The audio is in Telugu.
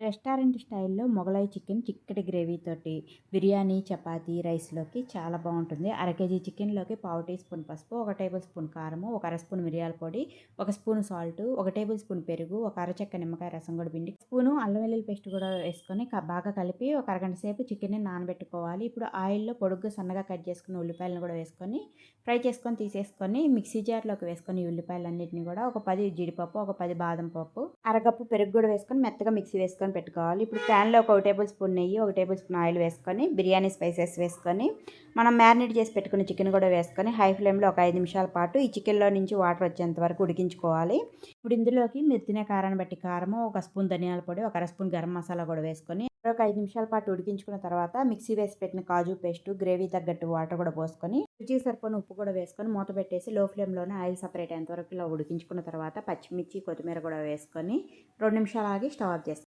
రెస్టారెంట్ స్టైల్లో మొగలాయి చికెన్ చిక్కటి గ్రేవీ తోటి బిర్యానీ చపాతీ రైస్లోకి చాలా బాగుంటుంది. అర కేజీ చికెన్లోకి పావు టీ స్పూన్ పసుపు ఒక టేబుల్ స్పూన్ కారము ఒక అర స్పూన్ మిరియాల పొడి ఒక స్పూన్ సాల్ట్ ఒక టేబుల్ స్పూన్ పెరుగు ఒక అరచక్క నిమ్మకాయ రసం కూడా పిండి. స్పూను అల్లం వెల్లుల్లి పేస్ట్ కూడా వేసుకొని బాగా కలిపి ఒక అరగంట సేపు చికెన్ని నానబెట్టుకోవాలి. ఇప్పుడు ఆయిల్లో పొడుగ్గా సన్నగా కట్ చేసుకున్న ఉల్లిపాయలను కూడా వేసుకొని ఫ్రై చేసుకొని తీసేసుకొని మిక్సీ జార్లోకి వేసుకొని ఉల్లిపాయలు ఉల్లిపాయలన్నింటినీ కూడా ఒక పది జీడిపప్పు ఒక పది బాదం పప్పు అరకప్పు పెరుగు కూడా వేసుకొని మెత్తగా మిక్సీ వేసుకొని వేసుకొని పెట్టుకోవాలి. ఇప్పుడు ప్యాన్లో ఒక టేబుల్ స్పూన్ నెయ్యి ఒక టేబుల్ స్పూన్ ఆయిల్ వేసుకొని బిర్యానీ స్పైసెస్ వేసుకొని మనం మ్యారినేట్ చేసి పెట్టుకున్న చికెన్ కూడా వేసుకొని హై ఫ్లేమ్లో ఒక ఐదు నిమిషాల పాటు ఈ చికెన్లో నుంచి వాటర్ వచ్చేంత వరకు ఉడికించుకోవాలి. ఇప్పుడు ఇందులోకి మీరు తినే కారాన్ని బట్టి కారము ఒక స్పూన్ ధనియాల పొడి ఒక అర స్పూన్ గరం మసాలా కూడా వేసుకొని ఒక ఐదు నిమిషాల పాటు ఉడికించుకున్న తర్వాత మిక్సీ వేసి పెట్టిన కాజు పేస్ట్ గ్రేవీ తగ్గట్టు వాటర్ కూడా పోసుకొని రుచికి సరిపోయిన ఉప్పు కూడా వేసుకొని మూత పెట్టేసి లో ఫ్లేమ్లోనే ఆయిల్ సపరేట్ అయ్యేంత వరకు ఇలా ఉడికించుకున్న తర్వాత పచ్చిమిర్చి కొత్తిమీర కూడా వేసుకొని రెండు నిమిషాలు ఆగి స్టవ్ ఆఫ్ చేస్తాం.